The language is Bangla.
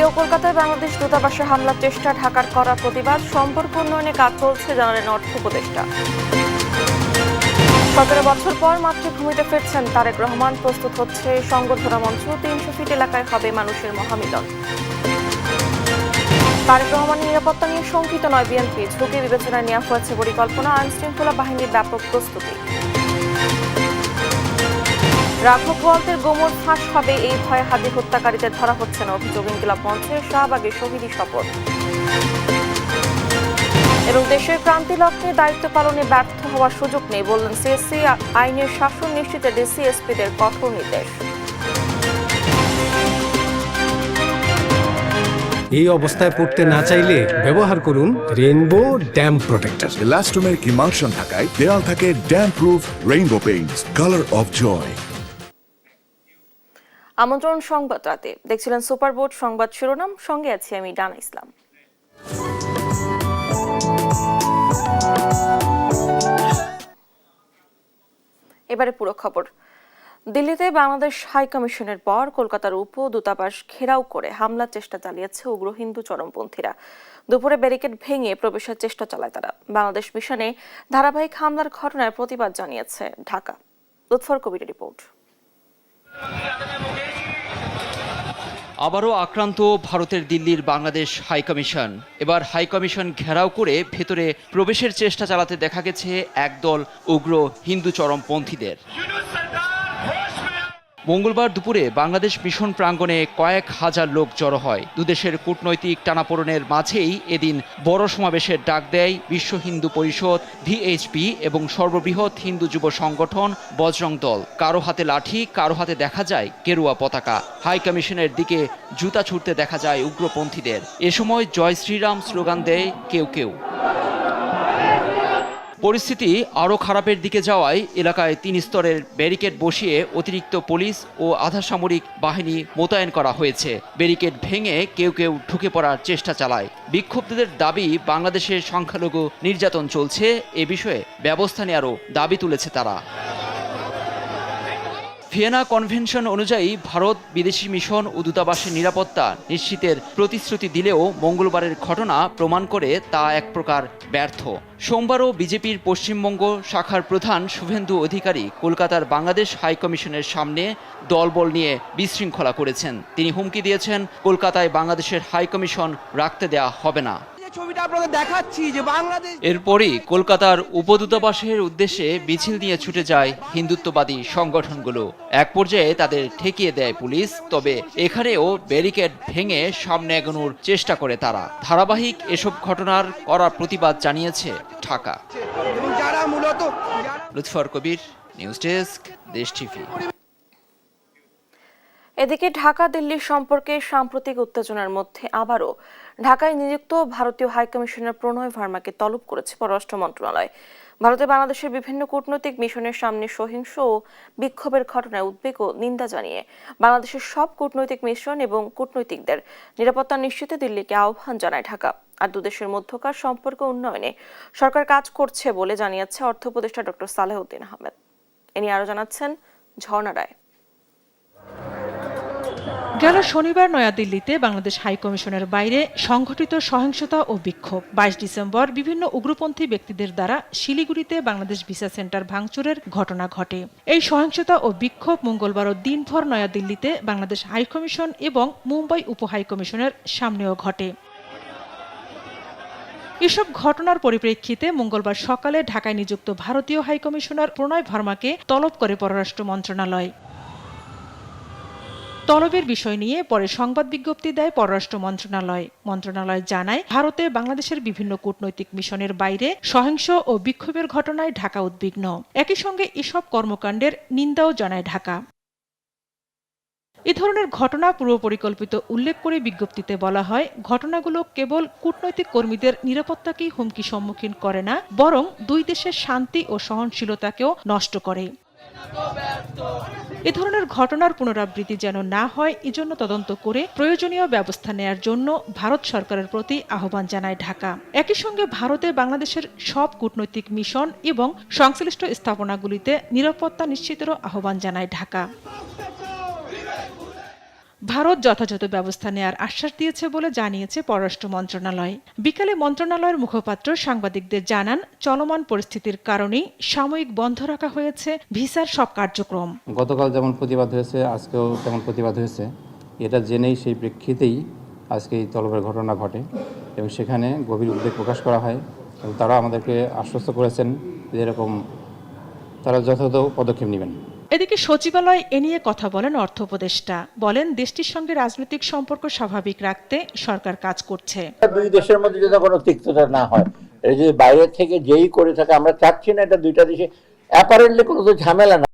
কলকাতায় বাংলাদেশ দূতাবাসে হামলার চেষ্টা, ঢাকার করা প্রতিবাদ, সম্পর্ক উন্নয়নে কাজ চলছে জানালেন অর্থ উপদেষ্টা। সতেরো বছর পর মাতৃভূমিতে ফিরছেন তারেক রহমান, প্রস্তুত হচ্ছে সংগঠনা মঞ্চ, তিনশো ফিট এলাকায় হবে মানুষের মহামিলন। তারেক রহমানের নিরাপত্তা নিয়ে শঙ্কিত নয় বিএনপি, ঝুঁকি বিবেচনায় নেওয়া হয়েছে পরিকল্পনা আইন শৃঙ্খলা বাহিনীর ব্যাপক প্রস্তুতি। রাঘব ওয়ালদের গোমর ফাঁস হবে এই ভয়ে হাদি হত্যাকারীদের ধরা হচ্ছে না। অভিযোগ ইনকিলাব মঞ্চে শাহবাগে শহীদি শপথ এবং দেশের ক্রান্তি লক্ষ্যে দায়িত্ব পালনে ব্যর্থ হওয়ার সুযোগ নেই বললেন সিএসসি। আইনের শাসন নিশ্চিতে ডিসি এসপিদের কঠোর নির্দেশ। এই অবস্থায় পড়তে না চাইলে ব্যবহার করুন rainbow damp protector. Elastomeric emulsion থাকায় দেয়াল থাকে damp proof rainbow paints colour of joy আমন্ত্রণ সংবাদ রাতে দেখছিলেন সুপার বোর্ড সংবাদ শিরোনাম, সঙ্গে আছি আমি ডানা ইসলাম। এবারে পুরো খবর। দিল্লিতে বাংলাদেশ হাই কমিশনের পর কলকাতার উপ দূতাবাস ঘেরাও করে হামলার চেষ্টা চালিয়েছে উগ্র হিন্দু চরমপন্থীরা। দুপুরে ব্যারিকেড ভেঙে প্রবেশের চেষ্টা চালায় তারা। বাংলাদেশ মিশনে ধারাবাহিক হামলার ঘটনায় প্রতিবাদ জানিয়েছে ঢাকা। লুৎফর কবির রিপোর্ট। আবারও আক্রান্ত ভারতের দিল্লির বাংলাদেশ হাইকমিশন এবার হাইকমিশন ঘেরাও করে ভেতরে প্রবেশের চেষ্টা চালাতে দেখা গেছে একদল উগ্র হিন্দু চরমপন্থীদের। মঙ্গলবার দুপুরে বাংলাদেশ মিশন প্রাঙ্গণে কয়েক হাজার লোক জড়ো হয়। দুদেশের কূটনৈতিক টানাপোড়েনের মাঝেই এদিন বড় সমাবেশের ডাক দেয় বিশ্ব হিন্দু পরিষদ, ভিএইচপি এবং সর্ববৃহৎ হিন্দু যুব সংগঠন বজরং দল। কারও হাতে লাঠি, কারও হাতে দেখা যায় গেরুয়া পতাকা। হাই কমিশনের দিকে জুতা ছুটতে দেখা যায় উগ্রপন্থীদের। এ সময় জয় শ্রীরাম স্লোগান দেয় কেউ কেউ। পরিস্থিতি আরও খারাপের দিকে যাওয়ায় এলাকায় তিন স্তরের ব্যারিকেড বসিয়ে অতিরিক্ত পুলিশ ও আধা সামরিক বাহিনী মোতায়েন করা হয়েছে। ব্যারিকেড ভেঙে কেউ কেউ ঢুকে পড়ার চেষ্টা চালায়। বিক্ষুব্ধদের দাবি, বাংলাদেশের সংখ্যালঘু নির্যাতন চলছে, এ বিষয়ে ব্যবস্থা নেওয়ারও দাবি তুলেছে তারা। ভিয়েনা কনভেনশন অনুযায়ী ভারত বিদেশি মিশন ও দূতাবাসের নিরাপত্তা নিশ্চিতের প্রতিশ্রুতি দিলেও মঙ্গলবারের ঘটনা প্রমাণ করে তা এক প্রকার ব্যর্থ। সোমবারও বিজেপির পশ্চিমবঙ্গ শাখার প্রধান শুভেন্দু অধিকারী কলকাতার বাংলাদেশ হাইকমিশনের সামনে দলবল নিয়ে বিশৃঙ্খলা করেছেন। তিনি হুমকি দিয়েছেন, কলকাতায় বাংলাদেশের হাইকমিশন রাখতে দেয়া হবে না। আপনাদের দেখাচ্ছি যে বাংলাদেশ এরপরই কলকাতার উপদূতাবাসের উদ্দেশ্যে মিছিল নিয়ে ছুটে যায় হিন্দুত্ববাদী সংগঠনগুলো। এক পর্যায়ে তাদের ঠেকিয়ে দেয় পুলিশ তবে এখানেও ব্যারিকেড ভেঙে সামনে এগোনোর চেষ্টা করে তারা। ধারাবাহিক এসব ঘটনার কড়া প্রতিবাদ জানিয়েছে ঢাকা। যারা মূলত Lutfur Kabir news desk Desh TV. এদিকে ঢাকা দিল্লির সম্পর্কে সাম্প্রতিক উত্তেজনার মধ্যে আবারও ঢাকায় নিযুক্ত ভারতীয় হাইকমিশনার প্রণয় ভার্মাকে তলব করেছে পররাষ্ট্র মন্ত্রণালয়। ভারতে বাংলাদেশের বিভিন্ন কূটনৈতিক মিশনের সামনে সহিংস ও বিক্ষোভের ঘটনায় উদ্বেগ ও নিন্দা জানিয়ে বাংলাদেশের সব কূটনৈতিক মিশন এবং কূটনৈতিকদের নিরাপত্তা নিশ্চিতে দিল্লিকে আহ্বান জানায় ঢাকা। আর দুদেশের মধ্যকার সম্পর্ক উন্নয়নে সরকার কাজ করছে বলে জানিয়েছে অর্থ উপদেষ্টা ডক্টর সালেহউদ্দিন আহমেদ। এ নিয়ে আরও জানাচ্ছেন ঝর্ণা রায়। গেল শনিবার নয়াদিল্লিতে বাংলাদেশ হাইকমিশনের বাইরে সংঘটিত সহিংসতা ও বিক্ষোভ। বাইশ ডিসেম্বর বিভিন্ন উগ্রপন্থী ব্যক্তিদের দ্বারা শিলিগুড়িতে বাংলাদেশ ভিসা সেন্টার ভাঙচুরের ঘটনা ঘটে। এই সহিংসতা ও বিক্ষোভ মঙ্গলবারও দিনভর নয়াদিল্লিতে বাংলাদেশ হাইকমিশন এবং মুম্বাই উপ হাইকমিশনের সামনেও ঘটে। এসব ঘটনার পরিপ্রেক্ষিতে মঙ্গলবার সকালে ঢাকায় নিযুক্ত ভারতীয় হাইকমিশনার প্রণয় ভার্মাকে তলব করে পররাষ্ট্র মন্ত্রণালয়। তলবের বিষয় নিয়ে পরে সংবাদ বিজ্ঞপ্তি দেয় পররাষ্ট্র মন্ত্রণালয়। মন্ত্রণালয় জানায়, ভারতে বাংলাদেশের বিভিন্ন কূটনৈতিক মিশনের বাইরে সহিংস ও বিক্ষোভের ঘটনায় ঢাকা উদ্বিগ্ন। একই সঙ্গে এসব কর্মকাণ্ডের নিন্দাও জানায় ঢাকা। এ ধরনের ঘটনা পূর্ব পরিকল্পিত উল্লেখ করে বিজ্ঞপ্তিতে বলা হয়, ঘটনাগুলো কেবল কূটনৈতিক কর্মীদের নিরাপত্তাকেই হুমকি সম্মুখীন করে না, বরং দুই দেশের শান্তি ও সহনশীলতাকেও নষ্ট করে। এ ধরনের ঘটনার পুনরাবৃত্তি যেন না হয়, এজন্য তদন্ত করে প্রয়োজনীয় ব্যবস্থা নেয়ার জন্য ভারত সরকারের প্রতি আহ্বান জানায় ঢাকা। একই সঙ্গে ভারতে বাংলাদেশের সব কূটনৈতিক মিশন এবং সংশ্লিষ্ট স্থাপনাগুলিতে নিরাপত্তা নিশ্চিতেরও আহ্বান জানায় ঢাকা। ভারত যথাযথ ব্যবস্থা নেয়ার আশ্বাস দিয়েছে বলে জানিয়েছে পররাষ্ট্র মন্ত্রণালয়। বিকালে মন্ত্রণালয়ের মুখপাত্র সাংবাদিকদের জানান, চলমান পরিস্থিতির কারণেই সাময়িক বন্ধ রাখা হয়েছে ভিসার সব কার্যক্রম। গতকাল যেমন প্রতিবাদ হয়েছে, আজকেও তেমন প্রতিবাদ হয়েছে। এটা জেনেই সেই প্রেক্ষিতেই আজকে এই তলবের ঘটনা ঘটে এবং সেখানে গভীর উদ্বেগ প্রকাশ করা হয় এবং তারা আমাদেরকে আশ্বস্ত করেছেন যে এরকম তারা যথাযথ পদক্ষেপ নেবেন। এদিকে সচিবালয় এ নিয়ে কথা বলেন অর্থ উপদেষ্টা। বলেন, দেশটির সঙ্গে রাজনৈতিক সম্পর্ক স্বাভাবিক রাখতে সরকার কাজ করছে। দুই দেশের মধ্যে যদি কোনো তিক্ততা না হয় এটা যদি বাইরে থেকে যেই করে থাকে, আমরা চাচ্ছি না এটা দুইটা দেশে অ্যাপারেন্টলি কোনো তো ঝামেলা না।